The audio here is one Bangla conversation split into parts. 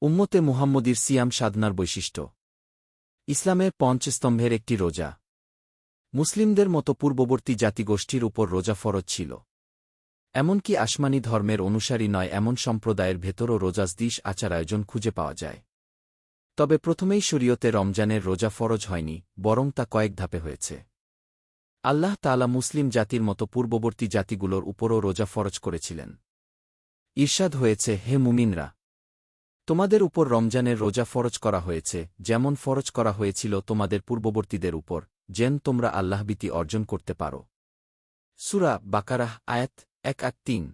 উম্মতে মুহাম্মদীর সিয়াম সাধনার বৈশিষ্ট্য। ইসলামের পঞ্চস্তম্ভের একটি রোজা। মুসলিমদের মতো পূর্ববর্তী জাতিগোষ্ঠীর উপর রোজা ফরজ ছিল। এমনকি আসমানি ধর্মের অনুসারী নয় এমন সম্প্রদায়ের ভেতরও রোজাজদিশ আচার আয়োজন খুঁজে পাওয়া যায়। তবে প্রথমেই শরীয়তে রমজানের রোজা ফরজ হয়নি, বরং তা কয়েক ধাপে হয়েছে। আল্লাহ তালা মুসলিম জাতির মতো পূর্ববর্তী জাতিগুলোর উপরও রোজা ফরজ করেছিলেন। ঈর্ষাদ হয়েছে, হে মুমিনরা! তোমাদের উপর রমজানের রোজা ফরজ করা হয়েছে, যেমন ফরজ করা হয়েছিল তোমাদের পূর্ববর্তীদের উপর, যেন তোমরা আল্লাহবিতি অর্জন করতে পারো। সুরা বাকারাহ, আয়াত এক এক তিন।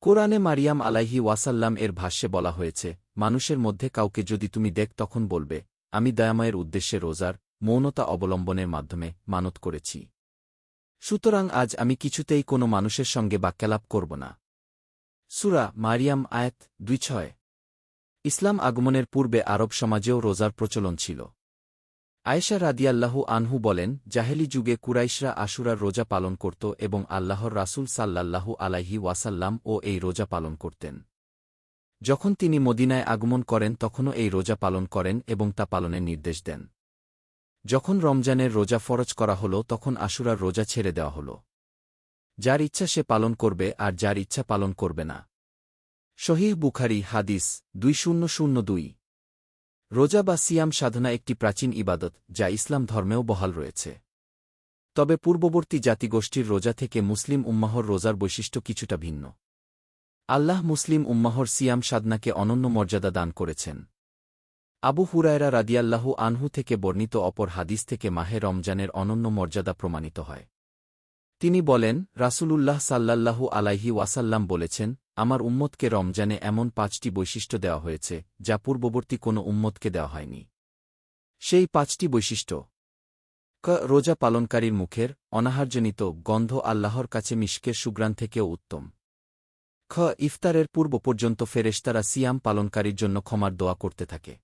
কোরআনে মারিয়াম আলাইহি ওয়াসাল্লাম এর ভাষ্যে বলা হয়েছে, মানুষের মধ্যে কাউকে যদি তুমি দেখ তখন বলবে, আমি দয়াময়ের উদ্দেশ্যে রোজার মৌনতা অবলম্বনের মাধ্যমে মানত করেছি। সুতরাং আজ আমি কিছুতেই কোনো মানুষের সঙ্গে বাক্যালাপ করব না। সুরা মারিয়াম, আয়াত দুই ছয়। ইসলাম আগমনের পূর্বে আরব সমাজেও রোজার প্রচলন ছিল। আয়েশা রাদিয়াল্লাহু আনহু বলেন, জাহেলি যুগে কুরাইশরা আশুরার রোজা পালন করত এবং আল্লাহর রাসুল সাল্লাল্লাহু আলাইহি ওয়াসাল্লাম ও এই রোজা পালন করতেন। যখন তিনি মদিনায় আগমন করেন, তখনও এই রোজা পালন করেন এবং তা পালনের নির্দেশ দেন। যখন রমজানের রোজা ফরজ করা হল, তখন আশুরার রোজা ছেড়ে দেওয়া হল। যার ইচ্ছা সে পালন করবে, আর যার ইচ্ছা পালন করবে না। শহীহ বুখারি হাদিস দুই শূন্য শূন্য দুই। রোজা বা সিয়াম সাধনা একটি প্রাচীন ইবাদত, যা ইসলাম ধর্মেও বহাল রয়েছে। তবে পূর্ববর্তী জাতিগোষ্ঠীর রোজা থেকে মুসলিম উম্মাহর রোজার বৈশিষ্ট্য কিছুটা ভিন্ন। আল্লাহ মুসলিম উম্মাহর সিয়াম সাধনাকে অনন্য মর্যাদা দান করেছেন। আবু হুরায়রা রাদিয়াল্লাহু আনহু থেকে বর্ণিত অপর হাদিস থেকে মাহে রমজানের অনন্য মর্যাদা প্রমাণিত হয়। তিনি বলেন, রাসূলুল্লাহ সাল্লাল্লাহু আলাইহি ওয়াসাল্লাম বলেছেন আমার উম্মতকে রমজানে এমন পাঁচটি বৈশিষ্ট্য দেওয়া হয়েছে, যা পূর্ববর্তী কোনো উম্মতকে দেওয়া হয়নি। সেই পাঁচটি বৈশিষ্ট্য। ক, রোজা পালনকারীর মুখের অনাহারজনিত গন্ধ আল্লাহর কাছে মিশকের সুগ্রাণ থেকেও উত্তম। খ, ইফতারের পূর্ব পর্যন্ত ফেরেশতারা সিয়াম পালনকারীর জন্য ক্ষমার দোয়া করতে থাকে।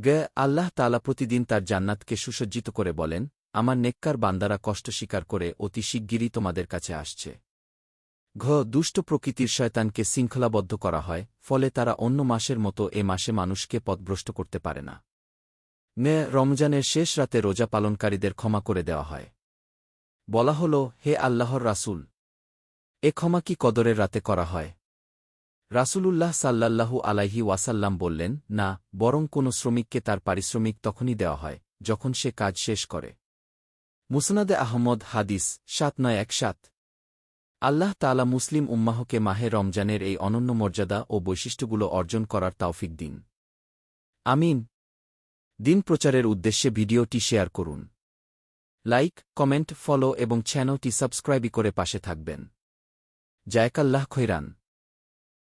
গ, আল্লাহ তালা প্রতিদিন তার জান্নাতকে সুসজ্জিত করে বলেন, আমার নেককার বান্দারা কষ্ট স্বীকার করে অতি শিগগিরই তোমাদের কাছে আসছে। ঘ, দুষ্ট প্রকৃতির শয়তানকে শৃঙ্খলাবদ্ধ করা হয়, ফলে তারা অন্য মাসের মতো এ মাসে মানুষকে পথভ্রষ্ট করতে পারে না। মে, রমজানের শেষ রাতে রোজা পালনকারীদের ক্ষমা করে দেওয়া হয়। বলা হল, হে আল্লাহর রাসূল! এ ক্ষমা কি কদরের রাতে করা হয়? রাসূলুল্লাহ সাল্লাল্লাহু আলাইহি ওয়াসাল্লাম বললেন, না, বরং কোনো শ্রমিককে তার পারিশ্রমিক তখনই দেওয়া হয়, যখন সে কাজ শেষ করে। মুসনাদে আহমদ হাদিস, সাত নয় এক সাত। আল্লাহ তালা মুসলিম উম্মাহকে মাহে রমজানের এই অনন্য মর্যাদা ও বৈশিষ্ট্যগুলো অর্জন করার তাওফিক দিন। আমিন। দিন প্রচারের উদ্দেশ্যে ভিডিওটি শেয়ার করুন। লাইক, কমেন্ট, ফলো এবং চ্যানেলটি সাবস্ক্রাইবই করে পাশে থাকবেন। জায়কাল্লাহ খৈরান।